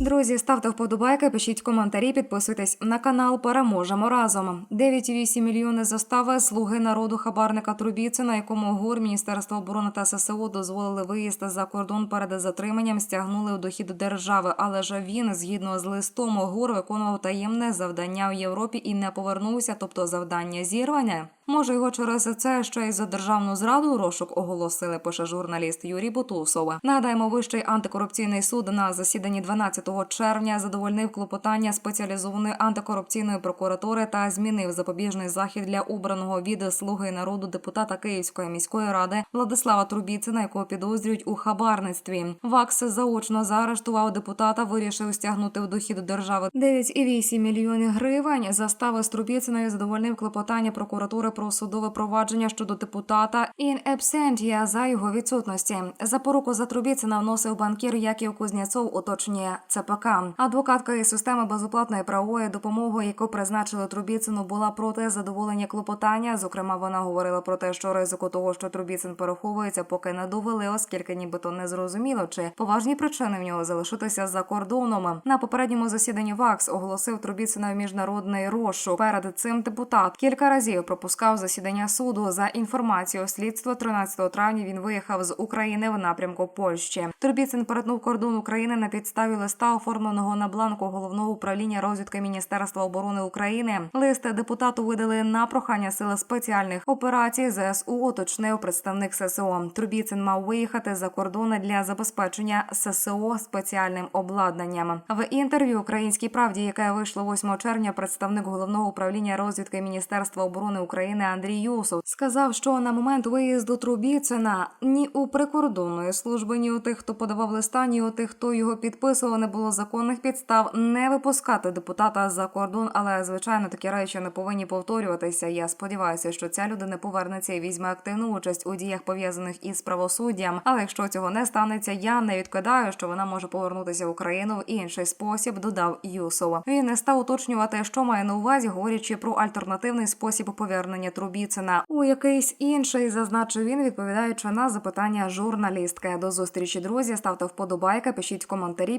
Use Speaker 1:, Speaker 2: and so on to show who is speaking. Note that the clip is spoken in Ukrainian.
Speaker 1: Друзі, ставте вподобайки, пишіть коментарі, підписуйтесь на канал. Переможемо разом. 9,8 мільйони застави слуги народу хабарника Трубіцина, якому ГУР, Міністерство оборони та ССО дозволили виїзд за кордон перед затриманням, стягнули у дохід держави. Але ж він, згідно з листом ГУР, виконував таємне завдання в Європі і не повернувся, тобто завдання зірвання. Може, його через це ще й за державну зраду розшук оголосили, пише журналіст Юрій Бутусов. Нагадаємо, вищий антикорупційний суд на засіданні 12 червня задовольнив клопотання спеціалізованої антикорупційної прокуратури та змінив запобіжний захід для обраного від слуги народу депутата Київської міської ради Владислава Трубіцина, якого підозрюють у хабарництві. ВАКС заочно заарештував депутата, вирішив стягнути в дохід держави 9,8 мільйонів гривень. Застави з Трубіциною задовольнив клопотання прокуратури про судове провадження щодо депутата in absentia за його відсутності. За поруку за Трубіцина вносив банкір Яків Кузнєцов, уточнює ЦПК. Адвокатка із системи безоплатної правової допомоги, яку призначили Трубіцину, була проти задоволення клопотання. Зокрема, вона говорила про те, що ризику того, що Трубіцин переховується, поки не довели, оскільки нібито не зрозуміло, чи поважні причини в нього залишитися за кордоном. На попередньому засіданні ВАКС оголосив Трубіцина в міжнародний розшук. Перед цим депутат кілька разів пропускав засідання суду. За інформацією слідства 13 травня він виїхав з України в напрямку Польщі. Трубіцин перетнув кордон України на підставі листа, оформленого на бланку головного управління розвідки Міністерства оборони України. Лист депутату видали на прохання сили спеціальних операцій ЗСУ. Уточнив представник ССО. Трубіцин мав виїхати за кордони для забезпечення ССО спеціальним обладнанням. В інтерв'ю Українській правді, яке вийшло 8 червня, представник головного управління розвідки Міністерства оборони України Андрій Юсов сказав, що на момент виїзду Трубіцина ні у прикордонної служби, ні у тих, хто подавав листа, ні у тих, хто його підписував, не було законних підстав не випускати депутата за кордон. Але звичайно такі речі не повинні повторюватися. Я сподіваюся, що ця людина повернеться і візьме активну участь у діях пов'язаних із правосуддям. Але якщо цього не станеться, я не відкидаю, що вона може повернутися в Україну в інший спосіб. Додав Юсов. Він не став уточнювати, що має на увазі, говорячи про альтернативний спосіб повернення Трубіцина у якийсь інший, зазначив він, відповідаючи на запитання журналістки. До зустрічі, друзі. Ставте вподобайки, пишіть коментарі,